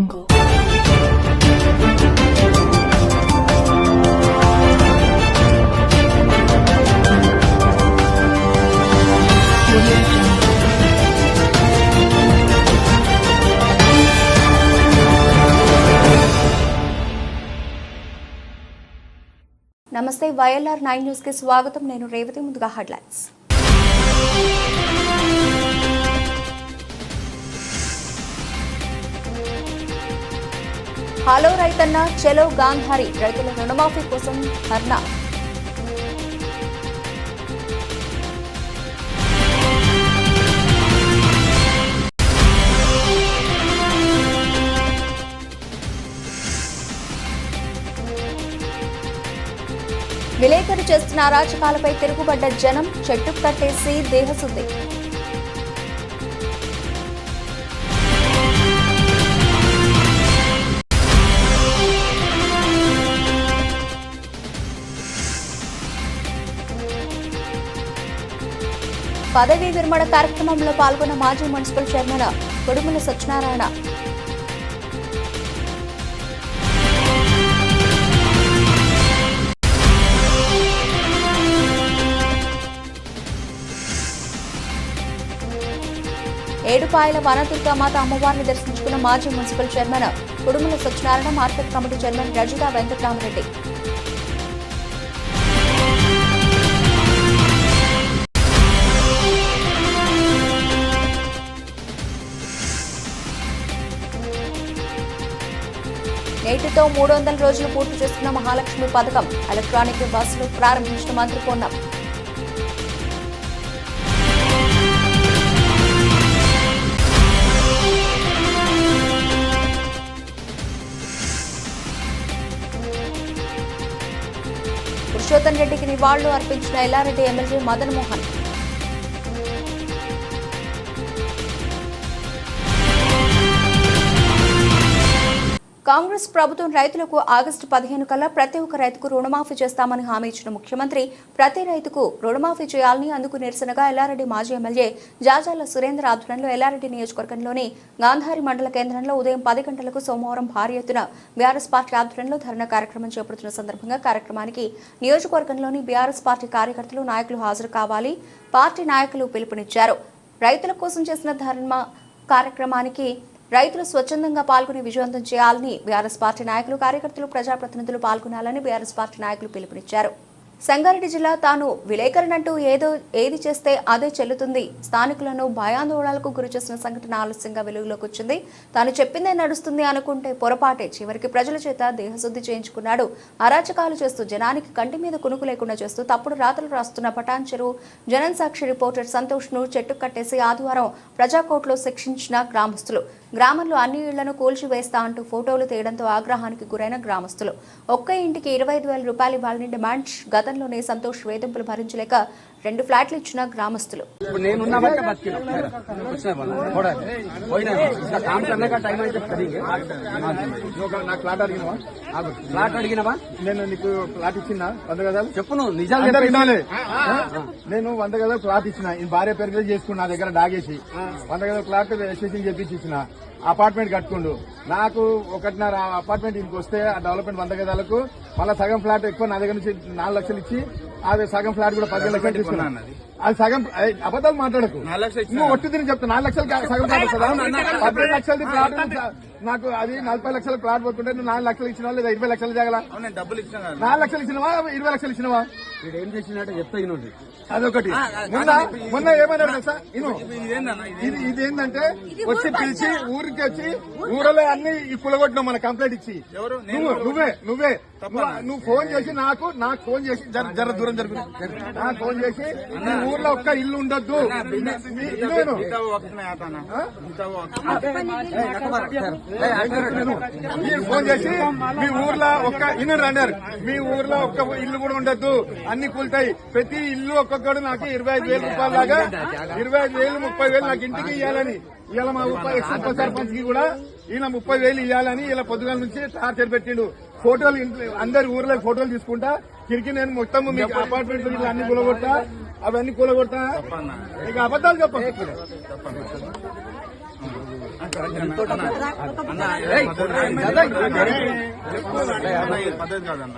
నమస్తే YLR nine న్యూస్కి స్వాగతం. నేను రేవతి ముందుగా హెడ్లైన్స్. హలో రైతన్న చెలో గాంధారి. రైతుల రుణమాఫీ కోసం ధర్నా. విలేకరు చేస్తున్న అరాచకాలపై తిరుగుబడ్డ జనం చెట్టు కట్టేసి దేహశుద్ధి. పదవీ విరమణ కార్యక్రమంలో పాల్గొన్న మాజీ మున్సిపల్ చైర్మన్ కొడుముల సత్యనారాయణ. ఏడుపాయల వనదుర్గామాత అమ్మవారిని దర్శించుకున్న మాజీ municipal chairman Kudumula Satyanarayana market committee chairman Rajitha Venkataramareddy. నేటితో మూడు వందల రోజులు పూర్తి చేస్తున్న మహాలక్ష్మి పథకం ఎలక్ట్రానిక్ బస్సులు ప్రారంభించిన మంత్రి పొన్నం. పురుషోత్తం రెడ్డికి నివాళులు అర్పించిన ఎల్లారెడ్డి ఎమ్మెల్యే మదన్ మోహన్. కాంగ్రెస్ ప్రభుత్వం రైతులకు ఆగస్టు పదిహేను కల్లా ప్రతి ఒక్క రైతుకు రుణమాఫీ చేస్తామని హామీ ఇచ్చిన ముఖ్యమంత్రి ప్రతి రైతుకు రుణమాఫీ చేయాలని అందుకు నిరసనగా ఎల్లారెడ్డి మాజీ ఎమ్మెల్యే జాజాల సురేంద్ర ఆధ్వర్యంలో ఎల్లారెడ్డి నియోజకవర్గంలోని గాంధారి మండల కేంద్రంలో ఉదయం పది గంటలకు సోమవారం భారీ ఎత్తున బీఆర్ఎస్ పార్టీ ఆధ్వర్యంలో ధర్నా కార్యక్రమం చేపడుతున్న సందర్భంగా కార్యక్రమానికి నియోజకవర్గంలోని బీఆర్ఎస్ పార్టీ కార్యకర్తలు నాయకులు హాజరు కావాలి. పార్టీ నాయకులు పిలుపునిచ్చారు. రైతుల కోసం చేసిన ధర్మ కార్యక్రమానికి రైతులు స్వచ్ఛందంగా పాల్గొని విజయవంతం చేయాలని బీఆర్ఎస్ పార్టీ నాయకులు కార్యకర్తలు ప్రజాప్రతినిధులు పాల్గొనాలని బీఆర్ఎస్ పార్టీ నాయకులు పిలుపునిచ్చారు. సంగారెడ్డి జిల్లా తాను విలేకరినంటూ ఏదో ఏది చేస్తే అదే చెల్లుతుంది. స్థానికులను భయాందోళనలకు గురిచేసిన సంఘటన ఆలస్యంగా వెలుగులోకి వచ్చింది. తాను చెప్పిందే నడుస్తుంది అనుకుంటే పొరపాటే. చివరికి ప్రజల చేత దేహశుద్ధి చేయించుకున్నాడు. అరాచకాలు చేస్తూ జనానికి కంటి మీద కునుకు లేకుండా చేస్తూ తప్పుడు రాతలు రాస్తున్న పటాన్ చెరువు సాక్షి రిపోర్టర్ సంతోష్ను చెట్టు కట్టేసి ఆదివారం ప్రజాకోర్టులో శిక్షించిన గ్రామస్తులు. గ్రామంలో అన్ని ఇళ్ళను కూల్చివేస్తా అంటూ ఫోటోలు తీయడంతో ఆగ్రహానికి గురైన గ్రామస్తులు. ఒక్క ఇంటికి ఇరవై ఐదు వేల రూపాయలు ఇవ్వాలని డిమాండ్. గతంలోనే సంతోష్ వేధింపులు భరించలేక రెండు ఫ్లాట్లు ఇచ్చిన గ్రామస్తులు. ఫ్లాట్ అడిగినవా? నేను నీకు ఇచ్చిన వంద గదాలు చెప్పు నేను ఫ్లాట్ ఇచ్చిన. భార్య పేరు చేసుకున్నా దగ్గర డాగేసి. వంద గదాలు ఫ్లాట్ రిజిస్ట్రేషన్ చేపించి ఇచ్చిన. అపార్ట్మెంట్ కట్టుకుండు. నాకు ఒకటిన్నర అపార్ట్మెంట్ ఇంటికి వస్తే ఆ డెవలప్మెంట్ వంద గదాలకు మళ్ళీ సగం ఫ్లాట్ ఎక్కువ నా దగ్గర నుంచి నాలుగు లక్షలు ఇచ్చి అది సగం ఫ్లాట్ కూడా పదిహేను లక్షలు తీసుకున్నాను అది. సగం అబద్ధాలు మాట్లాడకు. నువ్వు ఒట్టి తిని చెప్తా నాలుగు లక్షలు సగం ఫ్లాట్ పదిహేను లక్షలది ప్లాట్ నాకు అది నలభై లక్షల ప్లాట్ పోతుంటే నువ్వు నాలుగు లక్షలు ఇచ్చినావా లేదా ఇరవై లక్షలు జాగలా డబ్బులు ఇచ్చిన నాలుగు లక్షలు ఇచ్చినవా? ఇరవై లక్షలు ఇచ్చినవా? వీడు ఏం చేసినట్టు చెప్తా ఇనుండి అదొకటి. మొన్న మొన్న ఏమన్నాడు తెలుసా? ఇను ఇది ఇది ఏంటంటే వచ్చి పిలిచి ఊరికి వచ్చి ఊరలో అన్ని ఈ కులగొట్టినావు మన కంప్లైంట్ ఇచ్చి. నువ్వు నువ్వే నువ్వే. ఫోన్ చేసి నాకు నాకు ఫోన్ చేసి జర జర దూరం జరుగు నాకు ఫోన్ చేసి నీ ఊర్లో ఒక్క ఇల్లు ఉండొద్దు. ఫోన్ చేసి మీ ఊర్లో ఒక్క ఇన్నర్ అన్నారు. మీ ఊర్లో ఒక్క ఇల్లు కూడా ఉండద్దు. అన్ని కూలుతాయి. ప్రతి ఇల్లు ఒక్కొక్కడు నాకు ఇరవై ఐదు వేల రూపాయల లాగా ఇరవై ఐదు వేలు ముప్పై వేలు నాకు ఇంటికి ఇవ్వాలని ఇలా మా ఉప సర్పంచ్కి కూడా ఈయన ముప్పై వేలు ఇవ్వాలని ఇలా పొద్దుగాల నుంచి టార్చర్ పెట్టిండు. ఫోటోలు అందరి ఊర్లో ఫోటోలు తీసుకుంటా. తిరిగి నేను మొత్తం మీకు అపార్ట్మెంట్ అన్ని కూలగొట్టా అవన్నీ కూలగొట్టా ఇక అబద్ధాలు చెప్పండి. పద్ధతి కాదన్న?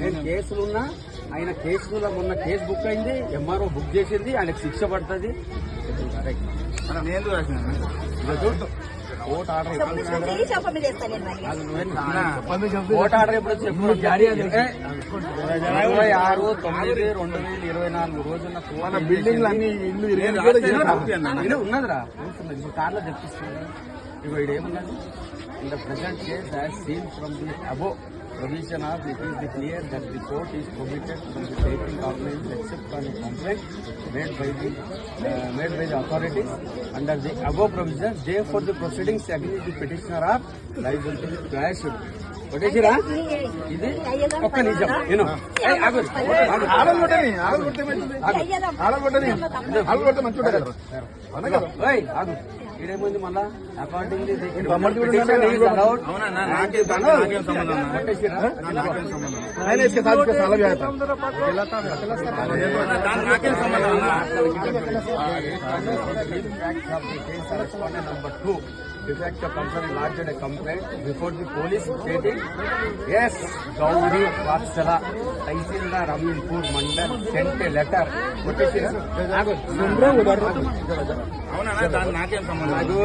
నేను కేసులున్నా ఆయన కేసులో మొన్న కేసు బుక్ అయింది ఎంఆర్ఓ బుక్ చేసింది ఆయనకు శిక్ష పడుతుంది నేను రాసిన కోర్టు ఆర్డర్ చెప్ప. కోర్టు ఆర్డర్ ఎప్పుడు ఎప్పుడు ఏ, ఇరవై ఆరు తొమ్మిది రెండు వేల ఇరవై నాలుగు రోజున మన బిల్డింగ్లు అన్ని ఇల్లు ఉన్నదిరా. కార్లో తెప్పిస్తుంది ఇగో ఇది ఏమున్నది in the present case seen from the above provision of it is the clear that the court is prohibited from the taking organise except on complaint made by the made by the authorities under the above provision they for the proceedings agree the petitioner of liability quashed కొట్టేసిరా ఇది ఒక్క నిజం నేను? ఆడలు కొట్టని ఆడలు కొడితే మంచిగా ఉంటుంది కదా ఆగు. ఈడేముంది మళ్ళా? అకార్డింగ్ తమ్ముడు కూడా ఉన్నాడు కదా? ఆయన ఇసుక సాధిస్తే చాలా జాగ్రత్త number two, defect of concern lodged a complaint before the police stating, yes, Gauri Vatsala, Tahsildar Raminpur Mandal sent a letter. కొట్టేసిరా? ఆగు. అవునా దాన్ని నాకేం సంబంధం ఆగు.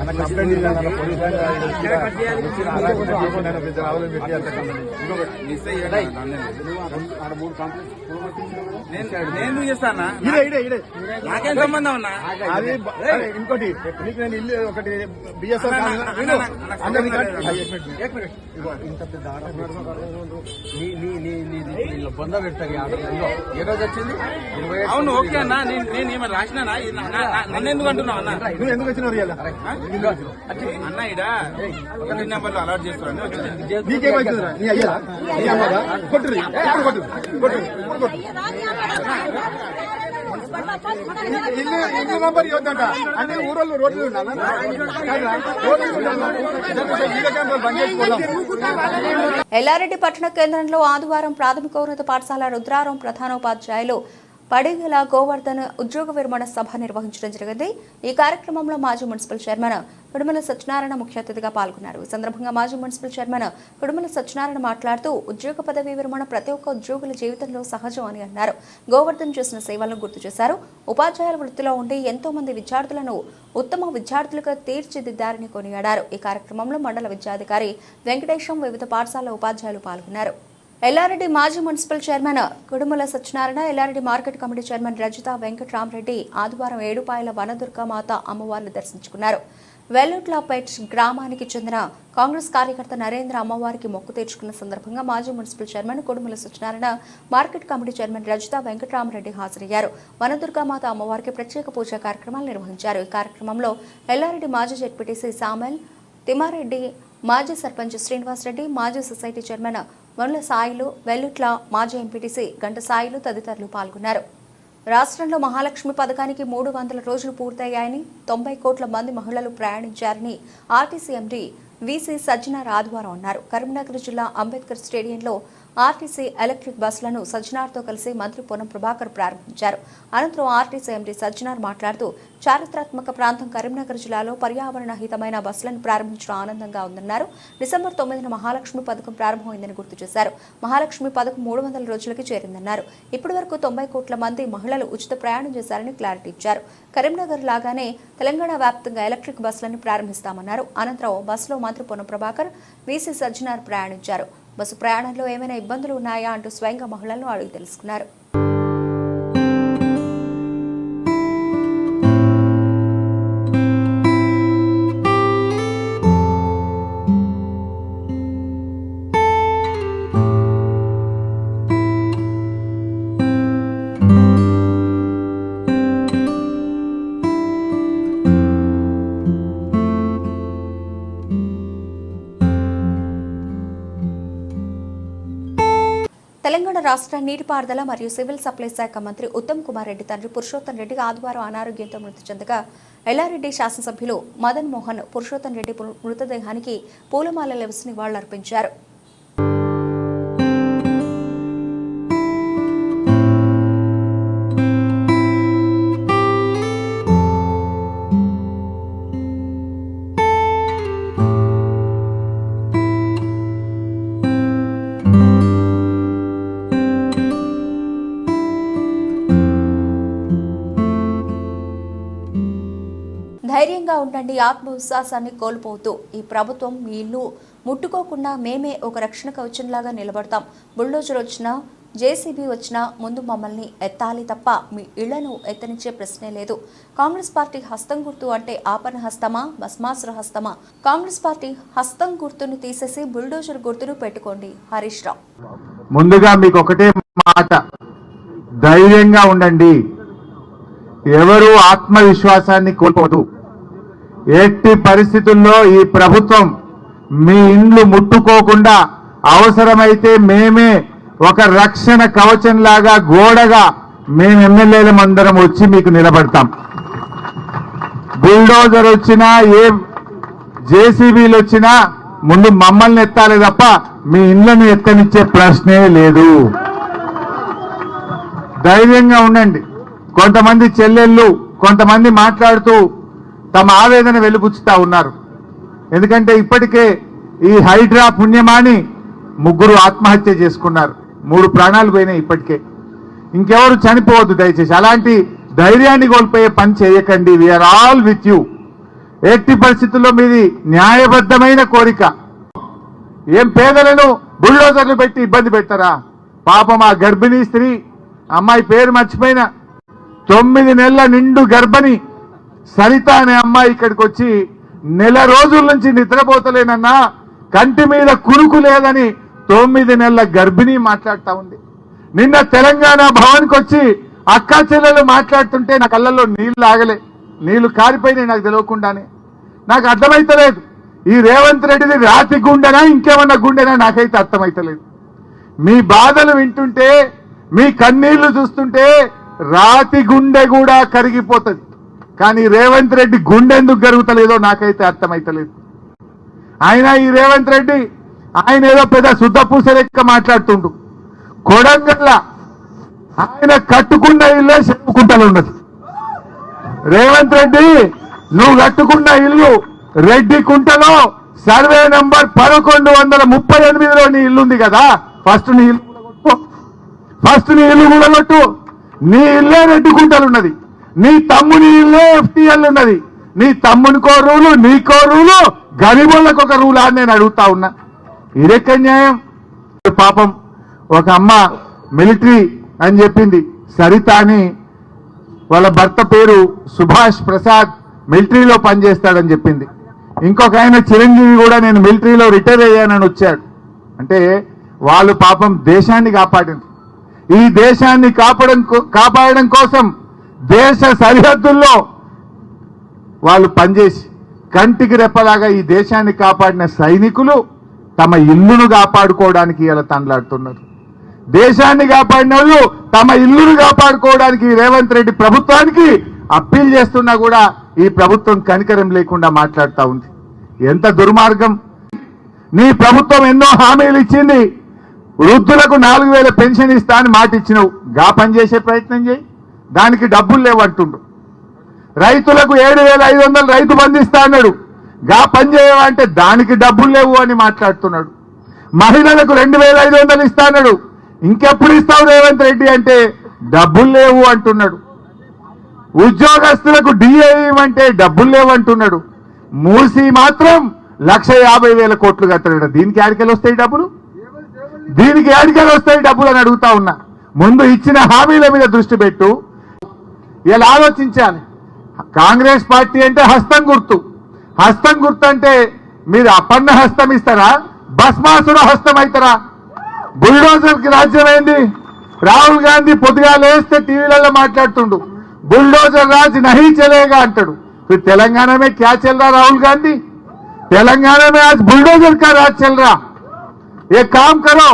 అన్న కంప్లైంట్ ఇవ్వాలి పోలీస్ ఆయన వచ్చిరా? వచ్చిరా? అలాగే ఆపండి అన్న, పెద్ద ఆవులను పెట్టి అంత కంప్లైంట్. ఇంకొకటి మిస్ అయ్యాడు దాన్ని. నువ్వు ఆ రెండు- ఆడ మూడు కంప్లైంట్స్ నేను నేను చేస్తానా నాకేం సంబంధం అన్నా అది ఇంకోటి నీకు నేను ఇల్లు ఒకటి బిఎస్ఆర్ ఇంత పెద్ద ఆర్డర్ బొంద ఏ రోజు వచ్చింది? అవును ఓకే అన్నా నేను ఏమైనా రాసినానా? ఇది నా- నా- నా- నన్ను ఎందుకు అంటున్నావు అన్న? నువ్వు ఎందుకు వచ్చినావు అన్న ఇడ ఒకటి నెంబర్లో అలర్ట్ చేస్తాను నీకేమైతుందిరా? నీ అయ్యరా? నీ అమ్మదా కొట్టురు ఇప్పుడు కొట్టు కొట్టు ఇప్పుడు కొట్టు ఇల్లు ఇల్లు నంబర్ ఇవ్వద్దంట. అన్ని ఊరోళ్ళు రోడ్లు ఉండాలా? ఎల్లారెడ్డి పట్టణ కేంద్రంలో ఆదివారం ప్రాథమికోన్నత పాఠశాల రుద్రారం ప్రధానోపాధ్యాయులు పడిగల గోవర్ధన్ ఉద్యోగ విరమణ సభ నిర్వహించడం జరిగింది. ఈ కార్యక్రమంలో మాజీ మున్సిపల్ చైర్మన్ కుడుమల సత్యనారాయణ ముఖ్య అతిథిగా పాల్గొన్నారు. ఈ సందర్భంగా మాజీ మున్సిపల్ చైర్మన్ కుడుమల సత్యనారాయణ మాట్లాడుతూ ఉద్యోగ పదవి విరమణ ప్రతి ఒక్క ఉద్యోగుల జీవితంలో సహజం అని అన్నారు. గోవర్ధన్ చేసిన సేవలను గుర్తు చేశారు. ఉపాధ్యాయుల వృత్తిలో ఉండి ఎంతో మంది విద్యార్థులను ఉత్తమ విద్యార్థులుగా తీర్చిదిద్దారని కొనియాడారు. ఈ కార్యక్రమంలో మండల విద్యాధికారి వెంకటేశం వివిధ పాఠశాల ఉపాధ్యాయులు పాల్గొన్నారు. ఎల్లారెడ్డి మాజీ municipal chairman Kudumala Satyanarayana Yellareddy market committee chairman Rajitha Venkatramareddy ఆదివారం ఏడుపాయల వనదుర్గామాత అమ్మవారిని దర్శించుకున్నారు. వెల్లుట్లపేట్ గ్రామానికి చెందిన కాంగ్రెస్ కార్యకర్త నరేంద్ర అమ్మవారికి మొక్కు తీర్చుకున్న సందర్భంగా మాజీ municipal chairman Kudumala Satyanarayana market committee chairman Rajitha Venkatramareddy హాజరయ్యారు. వనదుర్గామాత అమ్మవారికి ప్రత్యేక పూజా కార్యక్రమాలు నిర్వహించారు. ఈ కార్యక్రమంలో ఎల్లారెడ్డి మాజీ జెడ్పీటీసీ సామెల్ తిమారెడ్డి మాజీ సర్పంచ్ శ్రీనివాసరెడ్డి మాజీ సొసైటీ చైర్మన్ వనుల సాయిలు వెల్లుట్ల మాజీ ఎంపీటీసీ గంట సాయిలు తదితరులు పాల్గొన్నారు. రాష్ట్రంలో మహాలక్ష్మి పథకానికి మూడు వందల రోజులు పూర్తయ్యాయని తొంభై కోట్ల మంది మహిళలు ప్రయాణించారని ఆర్టీసీ ఎండీ వీసీ సజ్జన ఆదివారం అన్నారు. కరీంనగర్ జిల్లా అంబేద్కర్ స్టేడియంలో ఆర్టీసీ ఎలక్ట్రిక్ బస్సులను సజ్జనార్తో కలిసి మంత్రి పొన్నం ప్రభాకర్ ప్రారంభించారు. అనంతరం ఆర్టీసీ ఎండీ సజ్జనార్ మాట్లాడుతూ చారిత్రాత్మక ప్రాంతం కరీంనగర్ జిల్లాలో పర్యావరణ హితమైన బస్సులను ప్రారంభించడం ఆనందంగా ఉందన్నారు. డిసెంబర్ తొమ్మిదిన మహాలక్ష్మి పథకం ప్రారంభమైందని గుర్తు చేశారు. మహాలక్ష్మి పథకం మూడు వందల రోజులకి చేరిందన్నారు. ఇప్పటి వరకు తొంభై కోట్ల మంది మహిళలు ఉచిత ప్రయాణం చేశారని క్లారిటీ ఇచ్చారు. కరీంనగర్ లాగానే తెలంగాణ వ్యాప్తంగా ఎలక్ట్రిక్ బస్సులను ప్రారంభిస్తామన్నారు. అనంతరం బస్సులో మంత్రి పొన్నం ప్రభాకర్ వీసీ సజ్జనార్ ప్రయాణించారు. బస్సు ప్రయాణంలో ఏమైనా ఇబ్బందులు ఉన్నాయా అంటూ స్వయంగా మహిళలను అడిగి తెలుసుకున్నారు. తెలంగాణ రాష్ట్ర నీటిపారుదల మరియు సివిల్ సప్లై శాఖ మంత్రి ఉత్తమ్ కుమార్ రెడ్డి తండ్రి పురుషోత్తం రెడ్డి ఆదివారం అనారోగ్యంతో మృతి చెందగా ఎల్లారెడ్డి శాసనసభ్యులు మదన్ మోహన్ పురుషోత్తం రెడ్డి మృతదేహానికి పూలమాలలు వేసి నివాళులర్పించారు. ధైర్యంగా ఉండండి ఆత్మవిశ్వాసాన్ని కోల్పోతూ ఈ ప్రభుత్వం మీ ఇల్లు ముట్టుకోకుండా మేమే ఒక రక్షణ కవచంలాగా నిలబడతాం. బుల్డోజర్ వచ్చినా జేసీబీ వచ్చినా ముందు మమ్మల్ని ఎత్తాలి తప్ప మీ ఇళ్ళను ఎత్తనిచ్చే ప్రశ్నే లేదు. కాంగ్రెస్ పార్టీ హస్తం గుర్తు అంటే ఆపన హస్తమా భస్మాసుర హస్తమా? కాంగ్రెస్ పార్టీ హస్తం గుర్తును తీసేసి బుల్డోజర్ గుర్తును పెట్టుకోండి. హరీష్ రావు. ముందుగా మీకు ఒకటే మాట. ధైర్యంగా ఉండండి. ఎవరు ఆత్మవిశ్వాసాన్ని కోల్పోదు. ఎట్టి పరిస్థితుల్లో ఈ ప్రభుత్వం మీ ఇండ్లు ముట్టుకోకుండా అవసరమైతే మేమే ఒక రక్షణ కవచంలాగా గోడగా మేము ఎమ్మెల్యేలం అందరం వచ్చి మీకు నిలబడతాం. బుల్డోజర్ వచ్చినా ఏ జేసీబీలు వచ్చినా ముందు మమ్మల్ని ఎత్తాలి తప్ప మీ ఇళ్ళను ఎత్తనిచ్చే ప్రశ్నే లేదు. ధైర్యంగా ఉండండి. కొంతమంది చెల్లెళ్ళు కొంతమంది మాట్లాడుతూ తమ ఆవేదన వెలుగుచ్చుతా ఉన్నారు. ఎందుకంటే ఇప్పటికే ఈ హైడ్రా పుణ్యమాని ముగ్గురు ఆత్మహత్య చేసుకున్నారు. మూడు ప్రాణాలు పోయినాయి ఇప్పటికే. ఇంకెవరు చనిపోవద్దు దయచేసి. అలాంటి ధైర్యాన్ని కోల్పోయే పని చేయకండి. వీఆర్ ఆల్ విత్ యూ ఎట్టి పరిస్థితుల్లో మీది న్యాయబద్ధమైన కోరిక. ఏం పేదలను బుల్డోజర్లు పెట్టి ఇబ్బంది పెడతారా? పాపం ఆ గర్భిణీ స్త్రీ అమ్మాయి పేరు మర్చిపోయిన తొమ్మిది నెలల నిండు గర్భిణి సరిత అనే అమ్మాయి ఇక్కడికి వచ్చి నెల రోజుల నుంచి నిద్రపోతలేనన్నా కంటి మీద కురుకు లేదని తొమ్మిది నెలల గర్భిణీ మాట్లాడుతూ ఉంది. నిన్న తెలంగాణ భవన్కి వచ్చి అక్కా చెల్లెలు మాట్లాడుతుంటే నా కళ్ళల్లో నీళ్ళు ఆగలే. నీళ్ళు కారిపోయినాయి నాకు తెలియకుండానే. నాకు అర్థమైతలేదు. ఈ రేవంత్ రెడ్డిది రాతి గుండెనా ఇంకేమన్నా గుండెనా నాకైతే అర్థమైతలేదు. మీ బాధలు వింటుంటే మీ కన్నీళ్ళు చూస్తుంటే రాతి గుండె కూడా కరిగిపోతుంది. కానీ రేవంత్ రెడ్డి గుండె ఎందుకు జరుగుతలేదో నాకైతే అర్థమైతలేదు. ఆయన ఈ రేవంత్ రెడ్డి ఆయన ఏదో పెద్ద శుద్ధ పూస లెక్క మాట్లాడుతుండు. కొడంగల్ల ఆయన కట్టుకున్న ఇల్లే చెప్పుకుంటలు ఉన్నది రేవంత్ రెడ్డి నువ్వు కట్టుకున్న ఇల్లు రెడ్డి కుంటలో సర్వే నంబర్ పదకొండు వందల ముప్పై ఎనిమిదిలో నీ ఇల్లుంది కదా. ఫస్ట్ నీ ఇల్లు ఫస్ట్ నీ ఇల్లు కూడగొట్టు. నీ ఇల్లే రెడ్డి కుంటలు ఉన్నది నీ తమ్ముని ఇల్లే ఎఫ్టీఎల్ ఉన్నది. నీ తమ్మునికో రూలు నీకో రూలు గరీబులకు ఒక రూల్ అని నేను అడుగుతా ఉన్నా. ఇదెక్కడ న్యాయం? పాపం ఒక అమ్మ మిలిటరీ అని చెప్పింది. సరిత అని వాళ్ళ భర్త పేరు సుభాష్ ప్రసాద్ మిలిటరీలో పనిచేస్తాడని చెప్పింది. ఇంకొక ఆయన చిరంజీవి కూడా నేను మిలిటరీలో రిటైర్ అయ్యానని వచ్చాడు. అంటే వాళ్ళు పాపం దేశాన్ని కాపాడింది. ఈ దేశాన్ని కాపాడడం కాపాడడం కోసం దేశ సరిహద్దుల్లో వాళ్ళు పనిచేసి కంటికి రెప్పలాగా ఈ దేశాన్ని కాపాడిన సైనికులు తమ ఇల్లును కాపాడుకోవడానికి ఇలా తండ్లాడుతున్నారు. దేశాన్ని కాపాడిన వాళ్ళు తమ ఇల్లును కాపాడుకోవడానికి రేవంత్ రెడ్డి ప్రభుత్వానికి అప్పీల్ చేస్తున్నా కూడా ఈ ప్రభుత్వం కనికరం లేకుండా మాట్లాడుతూ ఉంది. ఎంత దుర్మార్గం. నీ ప్రభుత్వం ఎన్నో హామీలు ఇచ్చింది. వృద్ధులకు నాలుగు వేల పెన్షన్ ఇస్తా అని మాట ఇచ్చినవు గా పని చేసే ప్రయత్నం చేయి. దానికి డబ్బులు లేవంటుండు రైతులకు ఏడు వేల ఐదు వందలు రైతు బంధిస్తా అన్నాడు. గా పని చేయవంటే దానికి డబ్బులు లేవు అని మాట్లాడుతున్నాడు. మహిళలకు రెండు వేల ఐదు వందలు ఇస్తా అన్నాడు. ఇంకెప్పుడు ఇస్తావు రేవంత్ రెడ్డి అంటే డబ్బులు లేవు అంటున్నాడు. ఉద్యోగస్తులకు డిఏ అంటే డబ్బులు లేవంటున్నాడు మూసి మాత్రం లక్ష యాభై వేల కోట్లు కట్టాడు దీనికి ఆడికెళ్ళి వస్తాయి డబ్బులు? దీనికి ఆడికెళ్ళి వస్తాయి డబ్బులు అని అడుగుతా ఉన్నా. ముందు ఇచ్చిన హామీల మీద దృష్టి పెట్టు. ఇలా ఆలోచించాలి కాంగ్రెస్ పార్టీ అంటే హస్తం గుర్తు హస్తం గుర్తు అంటే మీరు అపన్న హస్తం ఇస్తారా భస్మాసుర హస్తం అవుతారా బుల్డోజర్ కి రాజ్యం ఏంది రాహుల్ గాంధీ పొద్దుగా లేస్తే టీవీలలో మాట్లాడుతుండు बुलडोजर राज नहीं चलेगा అంటాడు फिर तेलंगाना में क्या चल रहा राहुल गांधी तेलंगाना में आज बुलडोजर का राज चल रहा एक काम करो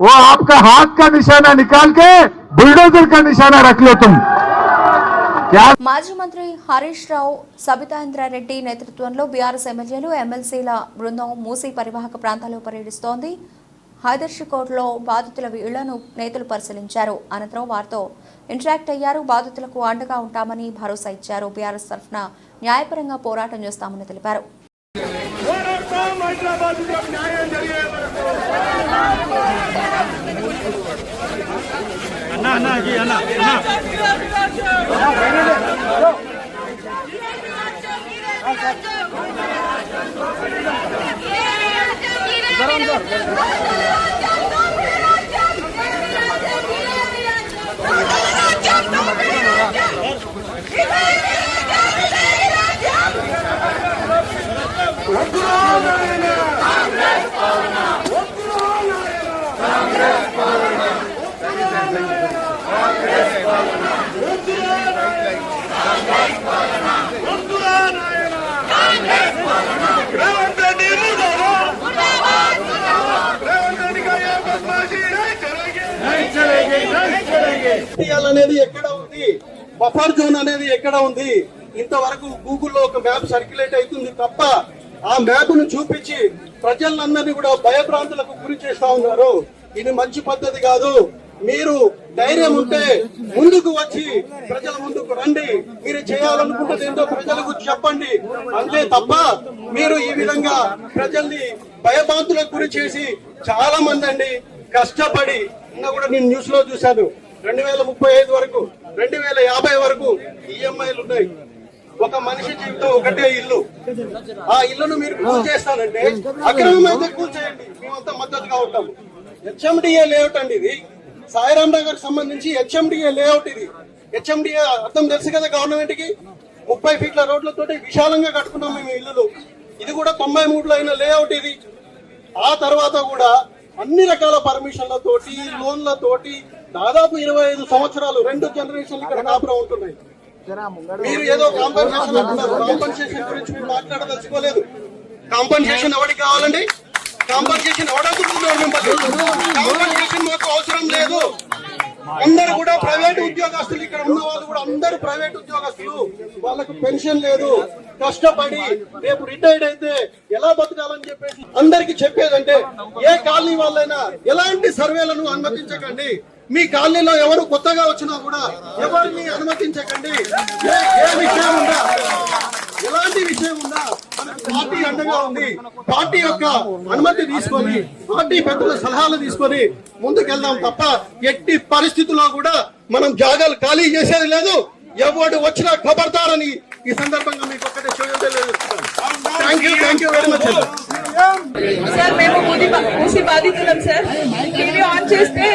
वो आपका हाथ का निशाना निकाल के बुलडोजर का निशाना रख लो तुम क्या మాజీ మంత్రి హరీష్ రావు సబితాంద్రారెడ్డి నేతృత్వంలో బీఆర్ఎస్ ఎమ్మెల్యేలు ఎమ్మెల్సీల బృందం మూసీ పరివాహక ప్రాంతాల్లో పర్యటిస్తోంది. హైదర్షికోట్లో బాధితుల ఇళ్ళను నేతలు పరిశీలించారు. అనంతరం వారితో ఇంటరాక్ట్ అయ్యారు. బాధితులకు అండగా ఉంటామని భరోసా ఇచ్చారు. బీఆర్ఎస్ తరఫున న్యాయపరంగా పోరాటం చేస్తామని తెలిపారు. అన్నా అన్నా జీ అన్నా అన్నా ఎన్టీఆర్ అనేది ఎక్కడ ఉంది? బఫర్ జోన్ అనేది ఎక్కడ ఉంది? ఇంతవరకు గూగుల్లో ఒక మ్యాప్ సర్క్యులేట్ అవుతుంది తప్ప ఆ మ్యాప్ను చూపించి ప్రజలందరినీ కూడా భయభ్రాంతులకు గురి చేస్తా ఉన్నారు. ఇది మంచి పద్ధతి కాదు. మీరు ధైర్యం ఉంటే ముందుకు వచ్చి ప్రజల ముందుకు రండి. మీరు చేయాలనుకుంటే ఏంటో ప్రజలకు చెప్పండి. అంతే తప్ప మీరు ఈ విధంగా ప్రజల్ని భయభ్రాంతులకు గురి చేసి చాలా మంది అండి కష్టపడి నిన్న కూడా నేను న్యూస్లో చూశాను. రెండు వేల ముప్పై ఐదు వరకు రెండు వేల యాభై వరకు ఈఎంఐలు ఉన్నాయి. ఒక మనిషి జీవితం ఒకటే ఇల్లు. ఆ ఇల్లును మీరు కూల్ చేస్తానంటే అక్రమం అయితే కూల్ చేయండి. మేమంతా మద్దతుగా ఉంటాము హెచ్ఎండిఏ లేఅవుట్ అండి ఇది. సాయిరామ్ నగర్ సంబంధించి హెచ్ఎండిఏ లేఅవుట్ ఇది. హెచ్ఎండిఏ అర్థం తెలుసు కదా గవర్నమెంట్కి ముప్పై ఫీట్ల రోడ్లతోటి విశాలంగా కట్టుకున్నాం మేము ఇల్లులు. ఇది కూడా తొంభై మూడులో అయిన లేఅవుట్ ఇది. ఆ తర్వాత కూడా అన్ని రకాల పర్మిషన్లతోటి లోన్లతోటి దాదాపు ఇరవై ఐదు సంవత్సరాలు రెండు జనరేషన్లు ఇక్కడ కాపురం ఉంటున్నాయి. మీరు ఏదో కాంపన్సేషన్ అంటున్నారు. కాంపన్సేషన్ గురించి మీరు మాట్లాడదలుచుకోలేదు. కాంపన్సేషన్ ఎవరికి కావాలండి? కాంపన్సేషన్ ఎవడడుగుతున్నారు మిమ్మల్ని. కాంపన్సేషన్ మాకు అవసరం లేదు. అందరూ కూడా ప్రైవేట్ ఉద్యోగస్తులు ఇక్కడ ఉన్న వాళ్ళు కూడా అందరు ప్రైవేట్ ఉద్యోగస్తులు. వాళ్ళకు పెన్షన్ లేదు. కష్టపడి రేపు రిటైర్డ్ అయితే ఎలా బతకాలని చెప్పేసి అందరికి చెప్పేదంటే ఏ కాలనీ వాళ్ళైనా ఎలాంటి సర్వేలను అనుమతించకండి. మీ కాలనీలో ఎవరు కొత్తగా వచ్చినా కూడా ఎవరిని అనుమతించకండి. ఏ విషయం ఉందా ఎలాంటి విషయం ఉందా పార్టీ అండగా ఉంది పార్టీ యొక్క అనుమతి తీసుకొని పార్టీ పెద్దల సలహాలు తీసుకొని ముందుకెళ్దాం తప్ప ఎట్టి పరిస్థితుల్లో కూడా మనం జాగాలు ఖాళీ చేసేది లేదు. ఎవడు వచ్చినా ఖబర్దారని ఈ సందర్భంగా మీకు ఒక్కటే చూడలేదు thank you thank you very much sir మేము మూసి మూసి బాధితులం సార్. టీవీ ఆన్ చేస్తే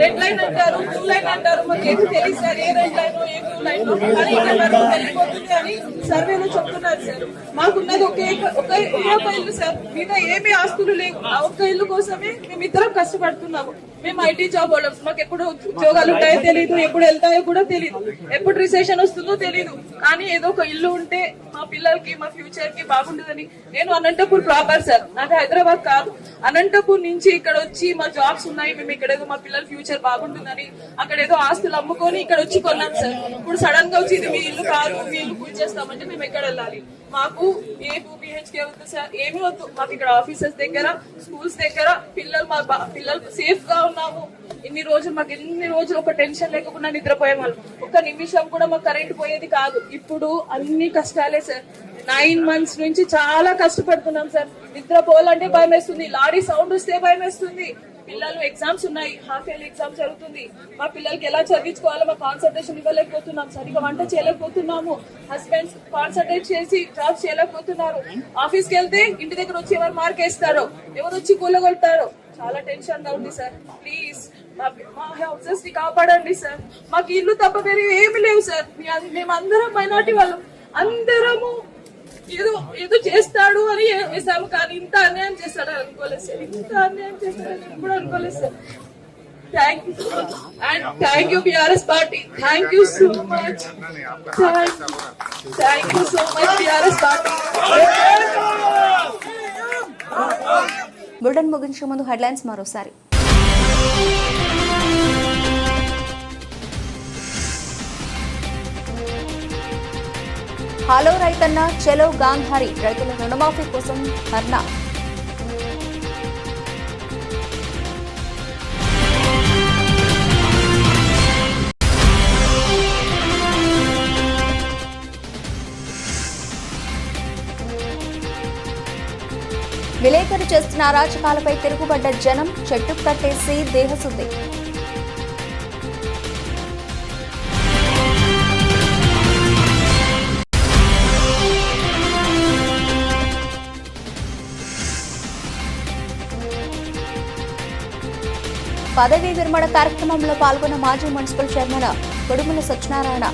రెడ్ లైన్ అంటారు బ్లూ లైన్ అంటారు మాకు ఏది తెలియదు సార్ ఏ రెడ్ లైన్ ఏ బ్లూ లైన్ కానీ ఇక్కడ వరకు వెళ్ళిపోతుంది అని సర్వేలో చెప్తున్నారు సార్. మాకున్నది ఒకే ఒక ఒక ఇల్లు సార్. మీద ఏమీ ఆస్తులు లేవు. ఆ ఒక్క ఇల్లు కోసమే మేము ఇద్దరం కష్టపడుతున్నాము. మేము ఐటీ జాబ్ వాళ్ళం. మాకు ఎప్పుడు ఉద్యోగాలు ఉంటాయో తెలియదు ఎప్పుడు వెళ్తాయో కూడా తెలియదు ఎప్పుడు రిసెషన్ వస్తుందో తెలియదు కానీ ఏదో ఒక ఇల్లు ఉంటే మా పిల్లలకి మా ఫ్యూచర్కి బాగుంటుందని నేను అనంతపూర్ ప్రాపర్ సార్ నాకు హైదరాబాద్ కాదు. అనంతపూర్ నుంచి ఇక్కడ వచ్చి మా జాబ్స్ ఉన్నాయి మేము ఇక్కడ ఏదో మా పిల్లల ఫ్యూచర్ బాగుంటుందని అక్కడ ఏదో ఆస్తులు అమ్ముకొని ఇక్కడ వచ్చి కొన్నాం సార్ ఇప్పుడు సడన్గా వచ్చి ఇది మీ ఇల్లు కాదు మీ ఇల్లు పూజ చేస్తామంటే మేము ఎక్కడ వెళ్ళాలి? మాకు ఏ టూ బిహెచ్కే వద్దు సార్? ఏమీ వద్దు. మాకు ఇక్కడ ఆఫీసెస్ దగ్గర స్కూల్స్ దగ్గర పిల్లలు మా పిల్లలు సేఫ్గా ఉన్నాము. ఇన్ని రోజులు మాకు ఎన్ని రోజులు ఒక టెన్షన్ లేకుండా నిద్రపోయే వాళ్ళం. ఒక్క నిమిషం కూడా మాకు కరెంట్ పోయేది కాదు. ఇప్పుడు అన్ని కష్టాలే సార్. నైన్ మంత్స్ నుంచి చాలా కష్టపడుతున్నాం సార్. నిద్రపోవాలంటే భయం వేస్తుంది లారీ సౌండ్ వస్తే భయం వేస్తుంది పిల్లలు ఎగ్జామ్స్ ఉన్నాయి. హాఫ్ ఇయర్లీ ఎగ్జామ్ జరుగుతుంది. మా పిల్లలకి ఎలా చదివించుకోవాలో మా కాన్సన్ట్రేషన్ ఇవ్వలేకపోతున్నాం. సరిగా వంట చేయలేకపోతున్నాము. హస్బెండ్స్ కాన్సన్ట్రేట్ చేసి జాబ్ చేయలేకపోతున్నారు. ఆఫీస్కి వెళ్తే ఇంటి దగ్గర వచ్చి ఎవరు మార్క్ వేస్తారో? ఎవరు వచ్చి కూలగొడతారో చాలా టెన్షన్గా ఉంది సార్ ప్లీజ్ మా హౌసెస్ని కాపాడండి సార్ మాకు ఇల్లు తప్ప వేరే ఏమి లేవు సార్ మీ మేమందరం మైనార్టీ వాళ్ళం. అందరము ఏదో ఏదో చేస్తాడు అని వేసాము కానీ ఇంత అన్యాయం చేస్తాడు అనుకోలేదు సార్. ఇంత అన్యాయం చేస్తాడని ఎప్పుడు అనుకోలేదు sir. Thank you and thank you BRS party thank you so much thank you so much BRS party bulletin ముగించే ముందు హెడ్లైన్స్ మరోసారి. హలో రైతన్న చెలో గాంధారి. రైతుల రుణమాఫీ కోసం ధర్నా. విలేకరు చేస్తున్న అరాచకాలపై తిరుగుబడ్డ జనం చెట్టు కట్టేసి దేహశుద్ధి. పదవీ విరమణ కార్యక్రమంలో పాల్గొన్న మాజీ మున్సిపల్ చైర్మన్ కొడుముల సత్యనారాయణ.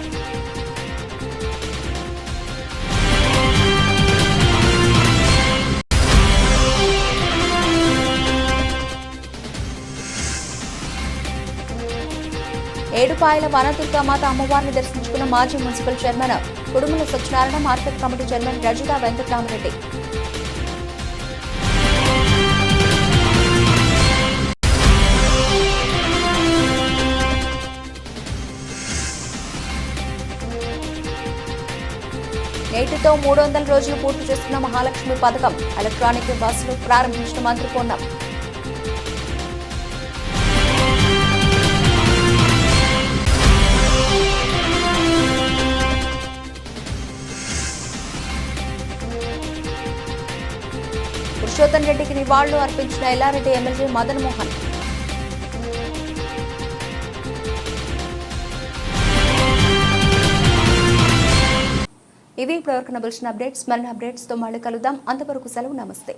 ఏడుపాయల వనదుర్గామాత అమ్మవారిని దర్శించుకున్న మాజీ municipal chairman Kodumula Satyanarayana market committee chairman Rajitha Venkataramareddy. నేటితో మూడు వందల రోజులు పూర్తి చేస్తున్న మహాలక్ష్మి పథకం ఎలక్ట్రానిక్ బస్సులు ప్రారంభించిన మంత్రి పొన్నం. పురుషోత్తం రెడ్డికి నివాళులు అర్పించిన ఎల్లారెడ్డి ఎమ్మెల్యే మదన్ మోహన్. ఇవి ఇప్పటివరకు నబిల్సిన అప్డేట్స్. మరిన్ని అప్డేట్స్తో మళ్ళీ కలుద్దాం. అంతవరకు సెలవు. నమస్తే.